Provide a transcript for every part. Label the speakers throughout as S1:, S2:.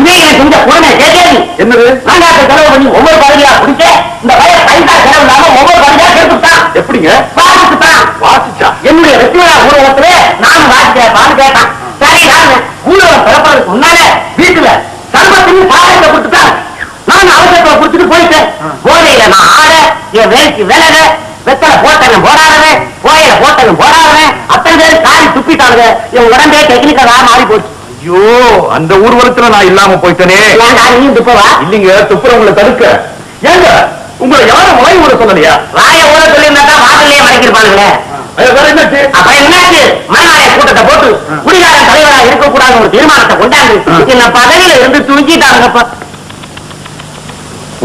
S1: செஞ்ச குழந்தை கேட்டேன்.
S2: என்னது?
S1: நாங்காக்க செலவு பண்ணி ஒவ்வொரு பகுதியா பிடிச்ச இந்த வய பைசா செலவு இல்லாம ஒவ்வொரு பகுதியா கெடுத்துட்டான்.
S2: எப்படிங்க?
S1: வாசிச்சுட்டான்.
S2: வாசிச்சா?
S1: என்னுடைய வெற்றி விழா ஊர்வலத்துல நானும் வாசிக்கிறேன் கேட்டான். சரி நான் ஊர்வலம் பிறப்பதற்கு முன்னால வீட்டுல சர்வத்தையும் சாதத்தை கொடுத்துட்டான். நான் அவசரத்தை குடிச்சிட்டு போயிட்டேன். போதையில நான் ஆட என் வேலைக்கு விலக வெத்தலை போட்டவன் போடாதவன் கோயில போட்டவன் போடாதவன் அத்தனை பேர் காரி துப்பிட்டாங்க என் உடம்பே டெக்னிக்கலா மாறி போச்சு
S2: ஐயோ அந்த ஊர்வலத்துல நான் இல்லாம போயிட்டனே. இல்லீங்க துப்புரவங்களை தடுக்க. ஏங்க உங்களை யாரும் வாய் விட சொல்லலையா?
S1: வாய ஊர சொல்லியிருந்தா வாசல்லையே மறைக்கிருப்பானுங்களே
S2: அது வேற என்னாச்சு?
S1: அப்ப என்னாச்சு? மனநாய கூட்டத்தை போட்டு குடிகாரன் தலைவரா இருக்கக்கூடாத ஒரு தீர்மானத்தை கொண்டாந்து. என்ன பதவியில இருந்து தூக்கிட்டாங்கப்பா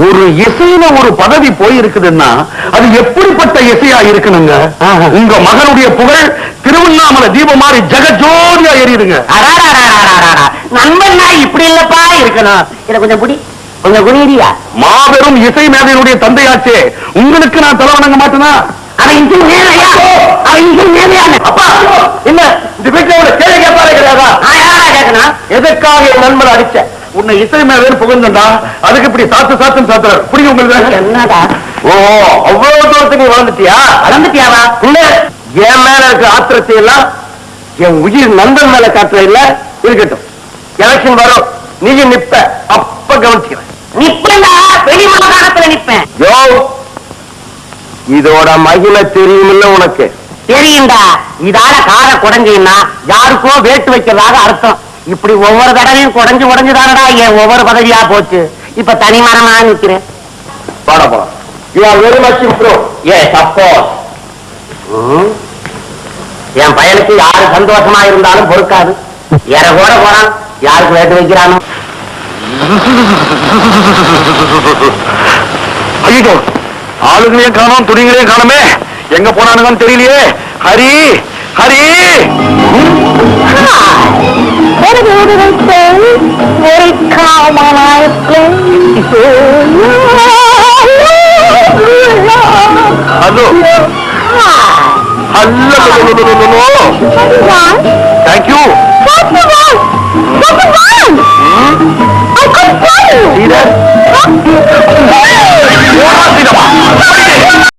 S2: ஒரு இசையில ஒரு பதவி போயிருக்குதுன்னா அது எப்படிப்பட்ட இசையா இருக்கணுங்க. உங்க மகனுடைய புகழ் திருவண்ணாமலை தீபம் மாதிரி ஜெகஜோதியா எரியுதுங்க.
S1: நண்பன்னா இப்படி இல்லப்பா இருக்கணும். இத கொஞ்சம் குடி. கொஞ்சம் குடியா
S2: மாபெரும் இசை மேதையினுடைய தந்தையாச்சே. உங்களுக்கு நான் தலை வணங்க மாட்டேனா?
S3: எதற்காக என் நண்பர் அடிச்ச?
S2: உன்னை இசை மேதைன்னு புகழ்ந்தா அதுக்கு இப்படி சாத்து சாத்துன்னு சாத்துறாரு. புரியும் உங்களுக்கு?
S1: என்னடா?
S3: ஓ அவ்வளவு தூரத்துக்கு வளர்ந்துட்டியா?
S1: வளர்ந்துட்டியாவா?
S3: என் மேல இருக்க ஆத்திரத்தை எல்லாம் என் உயிர் நண்பன் மேல காட்டுற இல்ல இருக்கட்டும். எலெக்ஷன் வரும். நீயும் நிப்ப. அப்ப கவனிச்சுக்கிறேன்.
S1: நிப்பேன்டா வெளி மாகாணத்துல நிப்பேன்.
S3: யோ இதோட மகிமை தெரியுமில்ல உனக்கு?
S1: தெரியும்டா. இதால காரை குடஞ்சீங்கன்னா யாருக்கோ வேட்டு வைக்கிறதாக அர்த்தம். இப்படி ஒவ்வொரு தடவையும் குடஞ்சு குடஞ்சுதானடா என் ஒவ்வொரு பதவியா போச்சு. இப்ப தனி மரமா நிக்கிறேன்.
S3: பாட போலாம் you are very much improve a suppose
S1: என் பையனுக்கு யாரு சந்தோஷமா இருந்தாலும் பொறுக்காது. எற கூட போறான். யாருக்கு வேட்டு வைக்கிறானோ?
S2: ஐயோ ஆளுங்களையும் காணோம் துணிகளையும் காணுமே. எங்க போனானுங்கன்னு தெரியலையே. Hari Hari!
S4: Very beautiful, very calm
S2: no, no, no, no, no, no, no.
S4: One.
S2: Thank you.
S4: What's the one? The one?
S2: Hmm?
S4: I couldn't you. See that?